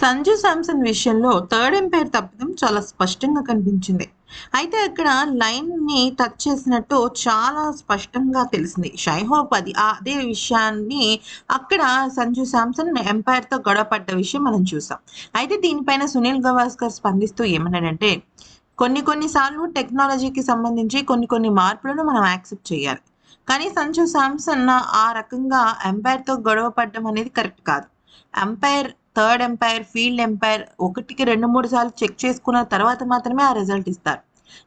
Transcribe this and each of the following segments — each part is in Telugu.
సంజు శాంసన్ విషయంలో థర్డ్ ఎంపైర్ తప్పిదం చాలా స్పష్టంగా కనిపించింది. అయితే అక్కడ లైన్ని టచ్ చేసినట్టు చాలా స్పష్టంగా తెలిసింది. షైహోప్ అది అదే విషయాన్ని అక్కడ సంజు శాంసన్ ఎంపైర్తో గొడవ పడ్డ విషయం మనం చూసాం. అయితే దీనిపైన సునీల్ గవాస్కర్ స్పందిస్తూ ఏమన్నాడంటే కొన్ని కొన్నిసార్లు టెక్నాలజీకి సంబంధించి కొన్ని కొన్ని మార్పులను మనం యాక్సెప్ట్ చేయాలి. కానీ సంజు శాంసన్ ఆ రకంగా ఎంపైర్తో గొడవ పడ్డం అనేది కరెక్ట్ కాదు. Umpire third umpire field umpire ఒకటికి రెండు మూడు సార్లు చెక్ చేసుకున్న తర్వాత మాత్రమే ఆ రిజల్ట్ ఇస్తారు.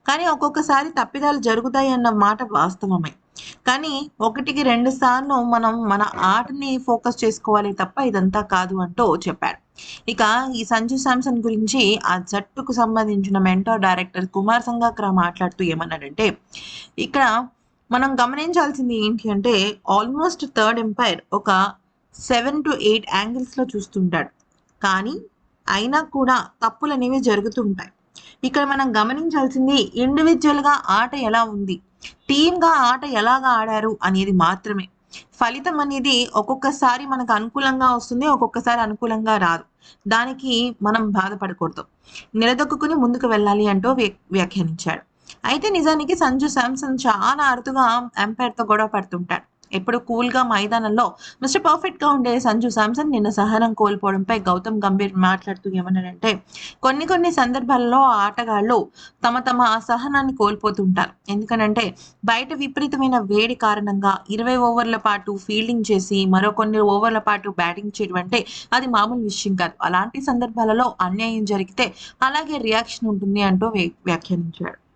కానీ ఒక్కొక్కసారి తప్పిదాలు జరుగుతాయి అన్న మాట వాస్తవమే. కానీ ఒకటికి రెండు సార్లు మనం మన ఆటని ఫోకస్ చేసుకోవాలి తప్ప ఇదంతా కాదు అంటూ చెప్పాడు. ఇక ఈ సంజు శాంసన్ గురించి ఆ జట్టుకు సంబంధించిన మెంటర్ డైరెక్టర్ కుమార్ సంగాకర మాట్లాడుతూ ఏమన్నాడంటే ఇక్కడ మనం గమనించాల్సింది ఏంటి అంటే ఆల్మోస్ట్ థర్డ్ ఎంపైర్ ఒక సెవెన్ టు ఎయిట్ యాంగిల్స్లో చూస్తుంటాడు. కానీ అయినా కూడా తప్పులు అనేవి జరుగుతుంటాయి. ఇక్కడ మనం గమనించాల్సింది ఇండివిజువల్గా ఆట ఎలా ఉంది? టీమ్గా ఆట ఎలాగా ఆడారు అనేది మాత్రమే. ఫలితం అనేది ఒక్కొక్కసారి మనకు అనుకూలంగా వస్తుంది ఒక్కొక్కసారి అనుకూలంగా రాదు. దానికి మనం బాధపడకూడదు. నిలదొక్కుని ముందుకు వెళ్ళాలి అంటూ వ్యాఖ్యానించాడు. అయితే నిజానికి సంజు శాంసన్ చాలా అరుదుగా ఎంపైర్తో గొడవ పడుతుంటాడు. ఎప్పుడు కూల్గా మైదానంలో మిస్టర్ పర్ఫెక్ట్గా ఉండే సంజు శాంసన్ నిన్న సహనం కోల్పోవడంపై గౌతమ్ గంభీర్ మాట్లాడుతూ ఏమన్నాడంటే కొన్ని కొన్ని సందర్భాల్లో ఆటగాళ్ళు తమ తమ సహనాన్ని కోల్పోతుంటారు. ఎందుకనంటే బయట విపరీతమైన వేడి కారణంగా ఇరవై ఓవర్ల పాటు ఫీల్డింగ్ చేసి మరో కొన్ని ఓవర్ల పాటు బ్యాటింగ్ చేయడం అంటే అది మామూలు విషయం కాదు. అలాంటి సందర్భాలలో అన్యాయం జరిగితే అలాగే రియాక్షన్ ఉంటుంది అంటూ వ్యాఖ్యానించాడు